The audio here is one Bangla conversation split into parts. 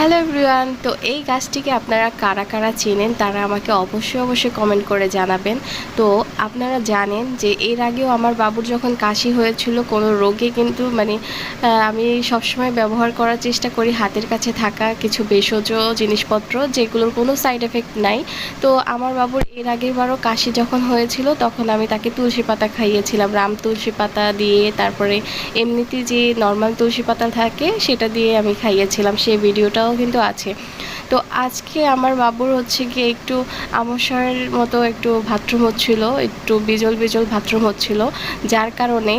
হ্যালো এভরিওয়ান তো এই গাছটিকে আপনারা কারা কারা চেনেন, তারা আমাকে অবশ্যই অবশ্যই কমেন্ট করে জানাবেন। তো আপনারা জানেন যে এর আগেও আমার বাবুর যখন কাশি হয়েছিল, কোনো রোগে কিন্তু মানে আমি সবসময় ব্যবহার করার চেষ্টা করি হাতের কাছে থাকা কিছু ভেষজ, জিনিসপত্র, যেগুলোর কোনো সাইড এফেক্ট নাই। তো আমার বাবুর এর আগের বারও কাশি যখন হয়েছিল, তখন আমি তাকে তুলসী পাতা খাইয়েছিলাম। রাম তুলসী পাতা দিয়ে, তারপরে এমনিতে যে নর্মাল তুলসী পাতা থাকে, সেটা দিয়ে আমি খাইয়েছিলাম। সেই ভিডিওটাও কিন্তু আছে। তো আজকে আমার বাবুর হচ্ছে গিয়ে একটু আমসার মতো একটু বাথরুম হচ্ছিল একটু বিজল বিজল বাথরুম হচ্ছিল যার কারণে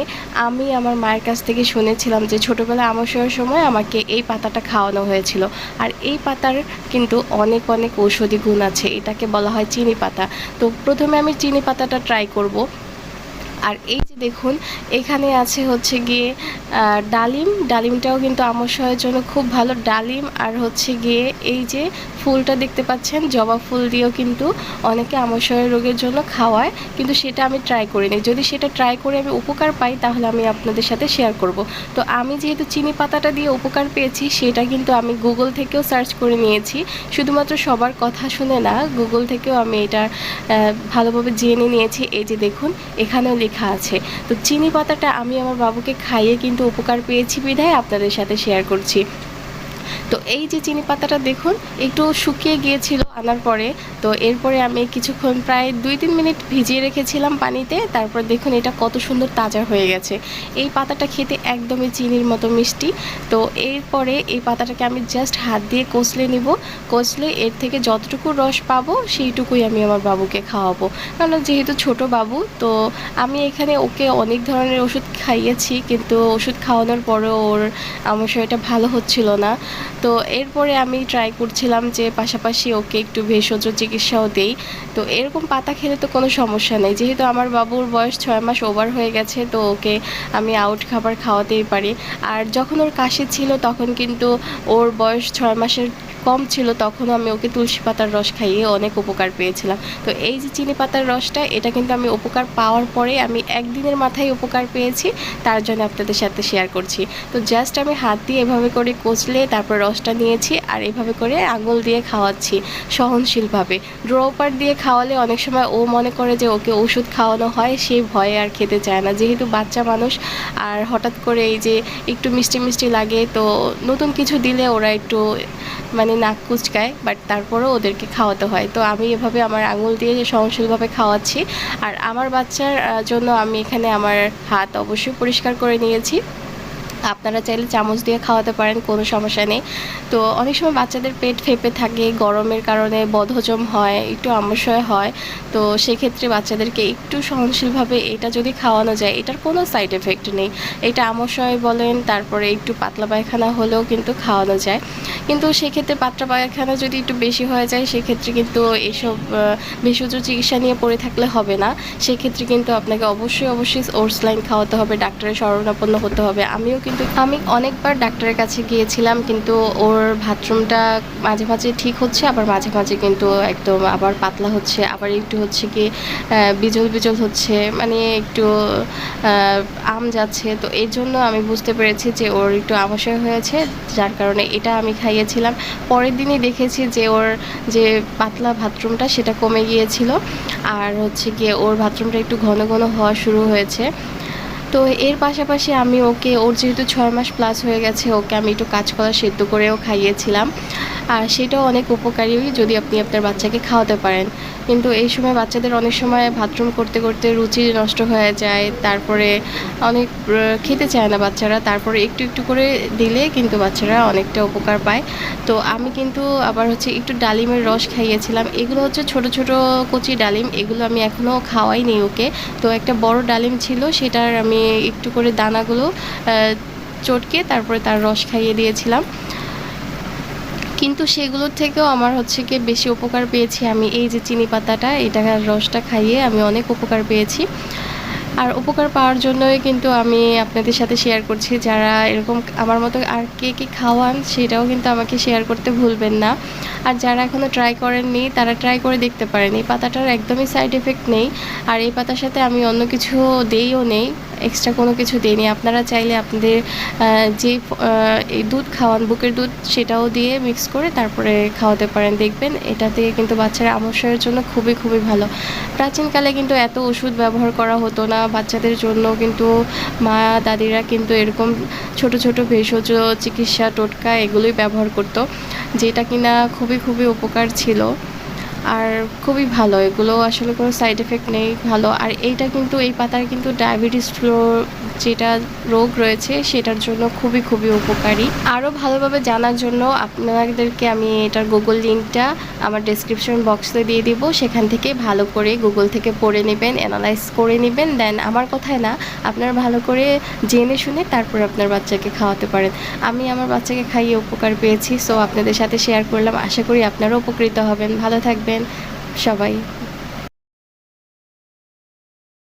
আমি আমার মায়ের কাছ থেকে শুনেছিলাম যে ছোটোবেলায় আমসার সময় আমাকে এই পাতাটা খাওয়ানো হয়েছিল। আর এই পাতার কিন্তু অনেক অনেক ঔষধি গুণ আছে। এটাকে বলা হয় চিনি পাতা। তো প্রথমে আমি চিনি পাতাটা ট্রাই করব। আর এই দেখুন, এখানে আছে হচ্ছে গিয়ে ডালিম। ডালিমটাও কিন্তু আমসয়ের জন্য খুব ভালো ডালিম। আর হচ্ছে গিয়ে এই যে ফুলটা দেখতে পাচ্ছেন, জবা ফুল দিয়েও কিন্তু অনেকে আমসয়ের রোগের জন্য খাওয়ায়। কিন্তু সেটা আমি ট্রাই করিনি। যদি সেটা ট্রাই করে আমি উপকার পাই, তাহলে আমি আপনাদের সাথে শেয়ার করব। তো আমি যেহেতু চিনি পাতাটা দিয়ে উপকার পেয়েছি, সেটা কিন্তু আমি গুগল থেকেও সার্চ করে নিয়েছি। শুধুমাত্র সবার কথা শুনে না গুগল থেকেও আমি এটা ভালোভাবে জেনে নিয়েছি। এই যে দেখুন, এখানেও লেখা আছে। তো চিনি পাতাটা আমি আমার বাবুকে খাইয়ে কিন্তু উপকার পেয়েছি বিধায় আপনাদের সাথে শেয়ার করছি। তো এই যে চিনি পাতাটা দেখুন, একটু শুকিয়ে গিয়েছিল আনার পরে। তো এরপরে আমি কিছুক্ষণ প্রায় দুই তিন মিনিট ভিজিয়ে রেখেছিলাম পানিতে। তারপর দেখুন এটা কত সুন্দর তাজা হয়ে গেছে। এই পাতাটা খেতে একদমই চিনির মতো মিষ্টি। তো এরপরে এই পাতাটাকে আমি জাস্ট হাত দিয়ে কষলে নিব। কষলে এর থেকে যতটুকু রস পাবো, সেইটুকুই আমি আমার বাবুকে খাওয়াবো। কারণ যেহেতু ছোট বাবু, তো আমি এখানে ওকে অনেক ধরনের ওষুধ খাইয়েছি। কিন্তু ওষুধ খাওয়ানোর পরেও ওর আমার শরীরটা ভালো হচ্ছিল না। তো এরপরে আমি ট্রাই করছিলাম যে পাশাপাশি ওকে একটু ভেষজ চিকিৎসাও দেই। তো এরকম পাতা খেলে তো কোনো সমস্যা নেই। যেহেতু আমার বাবুর বয়স ছয় মাস ওভার হয়ে গেছে, তো ওকে আমি আউট খাবার খাওয়াতেই পারি। আর যখন ওর কাশি ছিল, তখন কিন্তু ওর বয়স ছয় মাসের কম ছিল তখনও আমি ওকে তুলসী পাতার রস খাইয়ে অনেক উপকার পেয়েছিলাম। তো এই যে চিনি পাতার রসটা, এটা কিন্তু আমি উপকার পাওয়ার পরে আমি একদিনের মাথায় উপকার পেয়েছি, তার জন্য আপনাদের সাথে শেয়ার করছি। তো জাস্ট আমি হাত দিয়ে এভাবে করে কচলে, তারপর রসটা নিয়েছি আর এভাবে করে আঙুল দিয়ে খাওয়াচ্ছি সহনশীলভাবে। ড্রপার দিয়ে খাওয়ালে অনেক সময় ও মনে করে যে ওকে ওষুধ খাওয়ানো হয়, সে ভয়ে আর খেতে চায় না। যেহেতু বাচ্চা মানুষ আর হঠাৎ করে এই যে একটু মিষ্টি মিষ্টি লাগে, তো নতুন কিছু দিলে ওরা একটু মানে নাক কুচকায় বাট তারপরেও ওদেরকে খাওয়াতে হয়। তো আমি এভাবে আমার আঙুল দিয়ে সহনশীলভাবে খাওয়াচ্ছি। আর আমার বাচ্চার জন্য আমি এখানে আমার হাত অবশ্যই পরিষ্কার করে নিয়েছি। আপনারা চাইলে চামচ দিয়ে খাওয়াতে পারেন, কোনো সমস্যা নেই। তো অনেক সময় বাচ্চাদের পেট ফেপে থাকে, গরমের কারণে বদহজম হয়, একটু আমসয় হয়। তো সেক্ষেত্রে বাচ্চাদেরকে একটু সহনশীলভাবে এটা যদি খাওয়ানো যায়, এটার কোনো সাইড এফেক্ট নেই। এটা আমসয় বলেন, তারপরে একটু পাতলা পায়খানা হলেও কিন্তু খাওয়ানো যায়। কিন্তু সেক্ষেত্রে পাতলা পায়খানা যদি একটু বেশি হয়ে যায়, সেক্ষেত্রে কিন্তু এসব ভেষজ চিকিৎসা নিয়ে পড়ে থাকলে হবে না। সেক্ষেত্রে কিন্তু আপনাকে অবশ্যই অবশ্যই ওর্স লাইন খাওয়াতে হবে, ডাক্তারের শরণাপন্ন হতে হবে। আমিও কিন্তু আমি অনেকবার ডাক্তারের কাছে গিয়েছিলাম, কিন্তু ওর বাথরুমটা মাঝে মাঝে ঠিক হচ্ছে, আবার মাঝে মাঝে কিন্তু একদম আবার পাতলা হচ্ছে, আবার একটু হচ্ছে কি বিজল বিজল হচ্ছে মানে একটু আম যাচ্ছে। তো এই জন্য আমি বুঝতে পেরেছি যে ওর একটু আমশয় হয়েছে, যার কারণে এটা আমি খাইয়েছিলাম। পরের দিনই দেখেছি যে ওর যে পাতলা বাথরুমটা সেটা কমে গিয়েছিল, আর হচ্ছে গিয়ে ওর বাথরুমটা একটু ঘন ঘন হওয়া শুরু হয়েছে। তো এর পাশাপাশি আমি ওকে, ওর যেহেতু ছয় মাস প্লাস হয়ে গেছে, ওকে আমি একটু কাঁচকলা সেদ্ধ করেও খাইয়েছিলাম। আর সেটাও অনেক উপকারী যদি আপনি আপনার বাচ্চাকে খাওয়াতে পারেন। কিন্তু এই সময় বাচ্চাদের অনেক সময় বাথরুম করতে করতে রুচি নষ্ট হয়ে যায়, তারপরে অনেক খেতে চায় না বাচ্চারা, তারপরে একটু একটু করে দিলে কিন্তু বাচ্চারা অনেকটা উপকার পায়। তো আমি কিন্তু আবার হচ্ছে একটু ডালিমের রস খাইয়েছিলাম। এগুলো হচ্ছে ছোট ছোট কচি ডালিম, এগুলো আমি এখনও খাওয়াইনি ওকে। তো একটা বড় ডালিম ছিল, সেটার আমি একটু করে দানাগুলো চটকে তারপরে তার রস খাইয়ে দিয়েছিলাম। কিন্তু সেগুলোর থেকেও আমার হচ্ছে কি বেশি উপকার পেয়েছি আমি। এই যে চিনি পাতাটা, এটা রসটা খাইয়ে আমি অনেক উপকার পেয়েছি। আর উপকার পাওয়ার জন্যই কিন্তু আমি আপনাদের সাথে শেয়ার করছি। যারা এরকম আমার মতো আর কে কে খাওয়ান, সেটাও কিন্তু আমাকে শেয়ার করতে ভুলবেন না। আর যারা এখনও ট্রাই করেননি, তারা ট্রাই করে দেখতে পারেন। এই পাতাটার একদমই সাইড এফেক্ট নেই। আর এই পাতার সাথে আমি অন্য কিছু দেইও নেই। এক্সট্রা কোনো কিছু দিইনি। আপনারা চাইলে আপনাদের যে এই দুধ খাওয়ান, বুকের দুধ সেটাও দিয়ে মিক্স করে তারপরে খাওয়াতে পারেন। দেখবেন এটাতে কিন্তু বাচ্চারা আমস্যার জন্য খুবই খুবই ভালো। প্রাচীনকালে কিন্তু এত ওষুধ ব্যবহার করা হতো না। বাচ্চাদের জন্য কিন্তু মা, দাদিরা কিন্তু এরকম ছোট ছোট ভেষজ চিকিৎসা, টোটকা এগুলোই ব্যবহার করতো, যেটা কিনা খুবই খুবই উপকার ছিল। আর খুবই ভালো। এগুলো আসলে কোনো সাইড এফেক্ট নেই, ভালো। আর এইটা কিন্তু, এই পাতার কিন্তু ডায়াবেটিস ফ্লোর যেটা রোগ রয়েছে, সেটার জন্য খুবই খুবই উপকারী। আরও ভালোভাবে জানার জন্য আপনাদেরকে আমি এটার গুগল লিঙ্কটা আমার ডেসক্রিপশন বক্সে দিয়ে দিব। সেখান থেকে ভালো করে গুগল থেকে পড়ে নেবেন অ্যানালাইজ করে নেবেন। দেন আমার কথায় না, আপনারা ভালো করে জেনে শুনে তারপর আপনার বাচ্চাকে খাওয়াতে পারেন। আমি আমার বাচ্চাকে খাইয়ে উপকার পেয়েছি সো আপনাদের সাথে শেয়ার করলাম। আশা করি আপনারাও উপকৃত হবেন। ভালো থাকবেন সবাই।